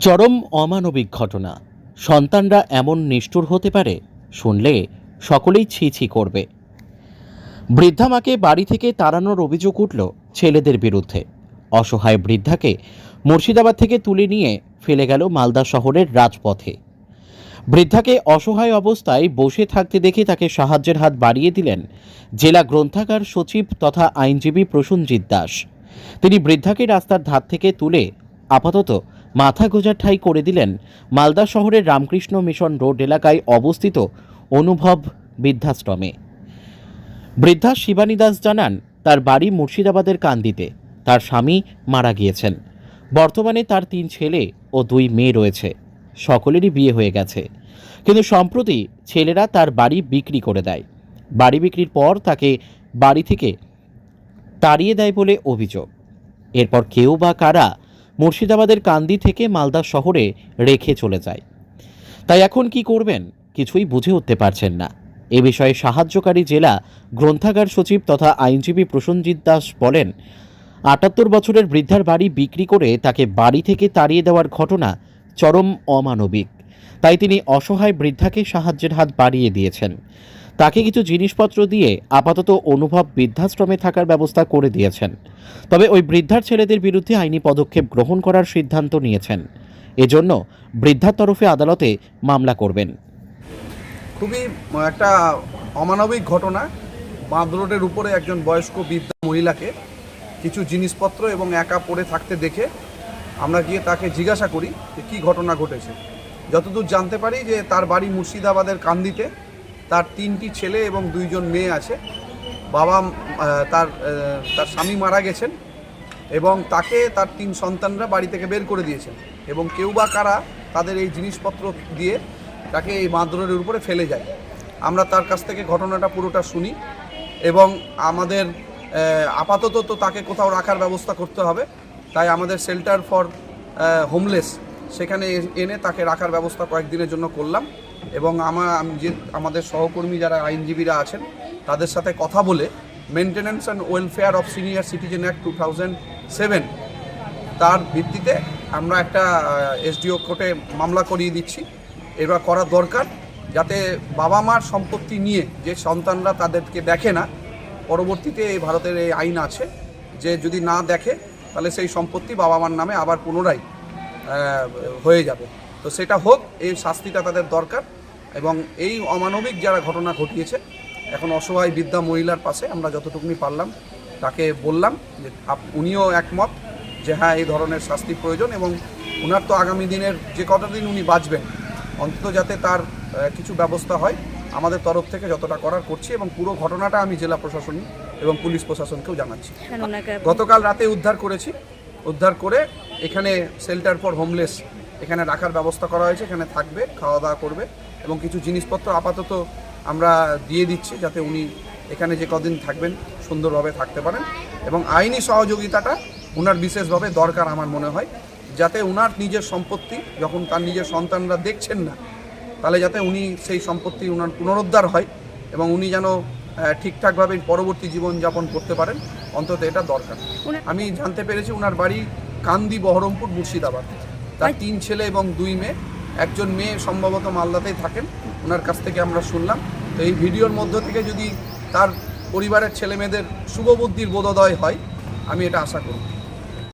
চরম অমানবিক ঘটনা। সন্তানরা এমন নিষ্ঠুর হতে পারে? শুনলে সকলেই ছি ছি করবে। বৃদ্ধা মাকে বাড়ি থেকে তাড়ানোর অভিযোগ উঠল ছেলেদের বিরুদ্ধে। অসহায় বৃদ্ধাকে মুর্শিদাবাদ থেকে তুলে নিয়ে ফেলে গেল মালদা শহরের রাজপথে। বৃদ্ধাকে অসহায় অবস্থায় বসে থাকতে দেখে তাকে সাহায্যের হাত বাড়িয়ে দিলেন জেলা গ্রন্থাগার সচিব তথা আইনজীবী প্রসূনজিৎ দাস। তিনি বৃদ্ধাকে রাস্তার ধার থেকে তুলে আপাতত মাথা গোজার ঠাই করে দিলেন মালদা শহরের রামকৃষ্ণ মিশন রোড এলাকায় অবস্থিত অনুভব বৃদ্ধাশ্রমে। বৃদ্ধা শিবানী দাস জানান, তার বাড়ি মুর্শিদাবাদের কান্দিতে। তার স্বামী মারা গিয়েছেন। বর্তমানে তার তিন ছেলে ও দুই মেয়ে রয়েছে। সকলেরই বিয়ে হয়ে গেছে। কিন্তু সম্প্রতি ছেলেরা তার বাড়ি বিক্রি করে দেয়। বাড়ি বিক্রির পর তাকে বাড়ি থেকে তাড়িয়ে দেয় বলে অভিযোগ। এরপর কেউ বা কারা মুর্শিদাবাদের কান্দি থেকে মালদা শহরে রেখে চলে যায়। তাই এখন কি করবেন? কিছুই বুঝে উঠতে পারছেন না। এ বিষয়ে সাহায্যকারী জেলা গ্রন্থাগার সচিব তথা আইনজীবী প্রসেনজিৎ দাস বলেন, আটাত্তর বছরের বৃদ্ধার বাড়ি বিক্রি করে তাকে বাড়ি থেকে তাড়িয়ে দেওয়ার ঘটনা চরম অমানবিক। তাই তিনি অসহায় বৃদ্ধাকে সাহায্যের হাত বাড়িয়ে দিয়েছেন। তাকে কিছু জিনিসপত্র দিয়ে আপাতত অনুভব বৃদ্ধাশ্রমে থাকার ব্যবস্থা করে দিয়েছেন। তবে ওই বৃদ্ধার ছেলেদের বিরুদ্ধে আইনি পদক্ষেপ গ্রহণ করার সিদ্ধান্ত নিয়েছেন। এজন্য বৃদ্ধার তরফে আদালতে মামলা করবেন। খুবই একটা অমানবিক ঘটনা। বাঁধ রোডের উপরে একজন বয়স্ক বৃদ্ধা মহিলাকে কিছু জিনিসপত্র এবং একা পড়ে থাকতে দেখে আমরা গিয়ে তাকে জিজ্ঞাসা করি যে কী ঘটনা ঘটেছে। যতদূর জানতে পারি যে তার বাড়ি মুর্শিদাবাদের কান্দিতে তার তিনটি ছেলে এবং দুইজন মেয়ে আছে। বাবা তার তার স্বামী মারা গেছেন এবং তাকে তার তিন সন্তানরা বাড়ি থেকে বের করে দিয়েছেন এবং কেউ বা কারা তাদের এই জিনিসপত্র দিয়ে তাকে এই মাদরের উপরে ফেলে যায়। আমরা তার কাছ থেকে ঘটনাটা পুরোটা শুনি এবং আমাদের আপাতত তো তাকে কোথাও রাখার ব্যবস্থা করতে হবে। তাই আমাদের শেল্টার ফর হোমলেস সেখানে এনে তাকে রাখার ব্যবস্থা কয়েকদিনের জন্য করলাম। এবং আমার যে, আমাদের সহকর্মী যারা আইনজীবীরা আছেন, তাদের সাথে কথা বলে maintenance and welfare of senior citizen act two thousand seven তার ভিত্তিতে আমরা একটা এসডিও কোর্টে মামলা করিয়ে দিচ্ছি। এবার করা দরকার যাতে বাবা মার সম্পত্তি নিয়ে যে সন্তানরা তাদেরকে দেখে না, পরবর্তীতে এই ভারতের এই আইন আছে যে যদি না দেখে, তাহলে সেই সম্পত্তি বাবা মার নামে আবার পুনরায় হয়ে যাবে। তো সেটা হোক এই শাস্তিটা তাদের দরকার। এবং এই অমানবিক যারা ঘটনা ঘটিয়েছে এখন অসহায় বৃদ্ধা মহিলার পাশে আমরা যতটুকুনি পারলাম তাকে বললাম যে উনিও একমত যে হ্যাঁ এই ধরনের শাস্তি প্রয়োজন এবং ওনার তো আগামী দিনের যে কটা দিন উনি বাঁচবেন অন্তত যাতে তার কিছু ব্যবস্থা হয় আমাদের তরফ থেকে যতটা করার করছি এবং পুরো ঘটনাটা আমি জেলা প্রশাসন এবং পুলিশ প্রশাসনকেও জানাচ্ছি। গতকাল রাতে উদ্ধার করেছি উদ্ধার করে এখানে শেল্টার ফর হোমলেস এখানে রাখার ব্যবস্থা করা হয়েছে এখানে থাকবে খাওয়া দাওয়া করবে এবং কিছু জিনিসপত্র আপাতত আমরা দিয়ে দিচ্ছি যাতে উনি এখানে যে কদিন থাকবেন সুন্দরভাবে থাকতে পারেন এবং আইনি সহযোগিতাটা ওনার বিশেষভাবে দরকার আমার মনে হয় যাতে ওনার নিজের সম্পত্তি যখন তার নিজের সন্তানরা দেখছেন না তাহলে যাতে উনি সেই সম্পত্তি ওনার পুনরুদ্ধার হয় এবং উনি যেন ঠিকঠাকভাবে পরবর্তী জীবনযাপন করতে পারেন অন্তত এটা দরকার। আমি জানতে পেরেছি ওনার বাড়ি কান্দি বহরমপুর মুর্শিদাবাদ। তার। তিন ছেলে এবং দুই মেয়ে। একজন মেয়ে সম্ভবত মালদাতেই থাকেন। ওনার কাছ থেকে আমরা শুনলাম। তো এই ভিডিওর মধ্য থেকে যদি তার পরিবারের ছেলে মেয়েদের শুভবুদ্ধির বোধোদয় হয় আমি এটা আশা করি